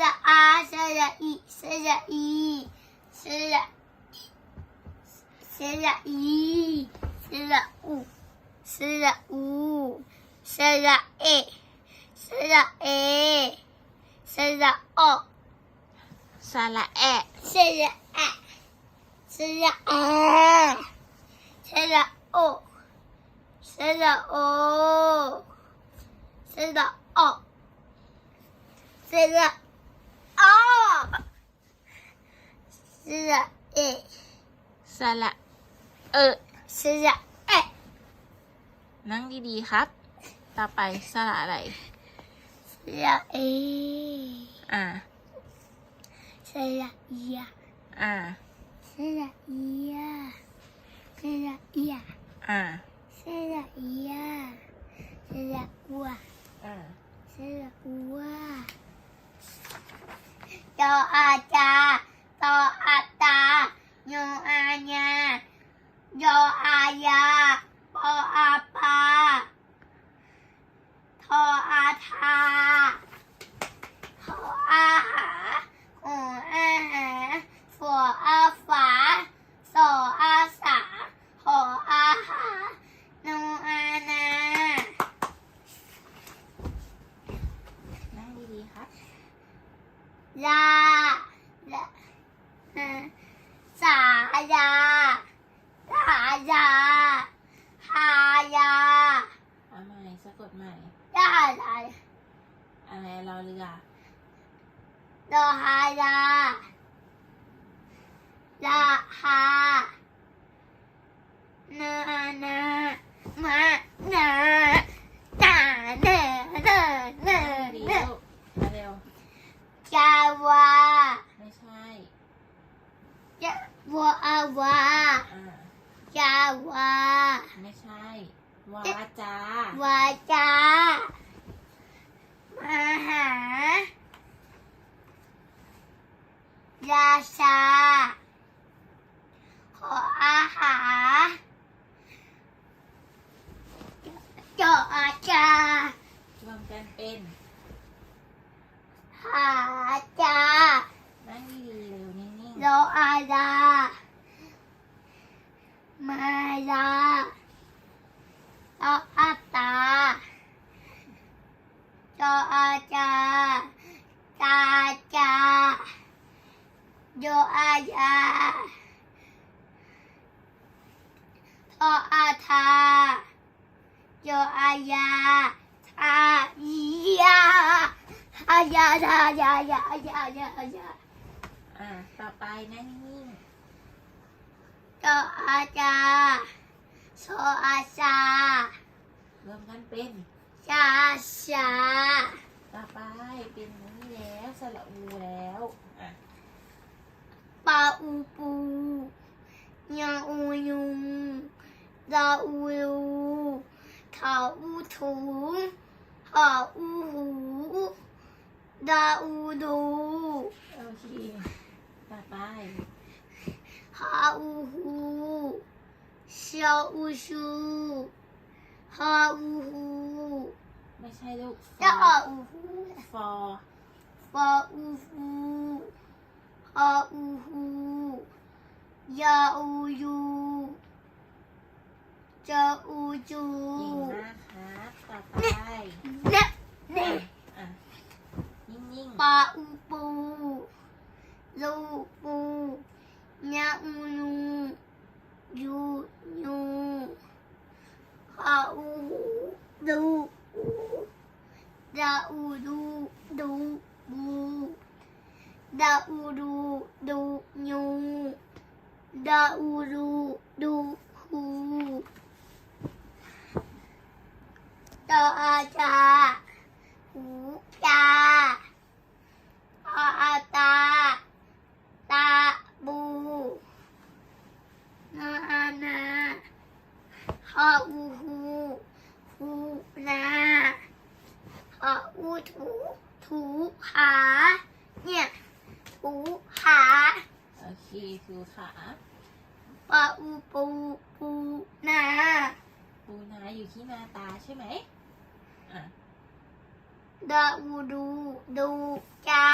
ระอาสระอีสระอีสระสระอีสระอุสระอูสระเอสระเอสระออสระแอะสระ อะสระอาสระโอสระโอสระออสระออสระเอสระเออสระเอนั่งดีๆครับ ต่อไปสระอะไรสระเออ่าสระอียอ่าสระอียสระอียอ่าสระอียสระอัวอ่าสระอัว จออาจาตออาตาโยอาญาโยออายาปออาปาทออาทาทออาหาหออาหาฝออาฝาสออาสาหออาหาโนอานา นั่งดีๆครับ ลาลาเอ่อ สายาสายาหายาเอาใหม่สะกดใหม่ยาอะไรอะไรรอเรือดอหายาลาหานานามานาตาเนเนเน ดี เน ลูกมาเร็ว จาวา ไม่ใช่ จาวอาวาอ่าจาวาไม่ใช่ วาจาวาจามหา ราชา ขออาหารจออาจาร รวมกันเป็น หาจา นั่งดีๆเร็วนิ่ง โลอา ดา มาดาโลอาตาโลอาจาตาจาโยอาญาโทอาทาโยอาญาทายาอายาทายายาอยายายา อ่า ต่อไปนั่งนิ่งโตอาจาโซอาชาๆรวมกันเป็น ชาชาต่อไปเป็นนี่แล้วสระอูแล้วอะปาอูปูยาอูยุงดาอูยูถาอูถุงหาอูหูดาอูดู โอเค ต่อไปหาอูหูเชียอูชูหาอูหูไม่ใช่ลูกจะหาอูหูฟอฟาอูฮูฮาอูฮูยาอูยูจาอูจู เก่งมากครับต่อไป เนะเนะ อะ นิ่ง ปาอูปูลูปูญาอูยูยูยูฮาอูฮูดูอูดาอูดูดูบูดาอูดูดูยูดาอูดูดูฮูตาอาจา หูจาอาอาตาตาบูนาอานาฮาอูฮูฮูนาฮาอูถูถูหาเนี่ย ถูหาๆโอเคคือขาปาอูปูปูนาปูนาอยู่ที่นาตาใช่ไหมอะ ดาอูดูดูจา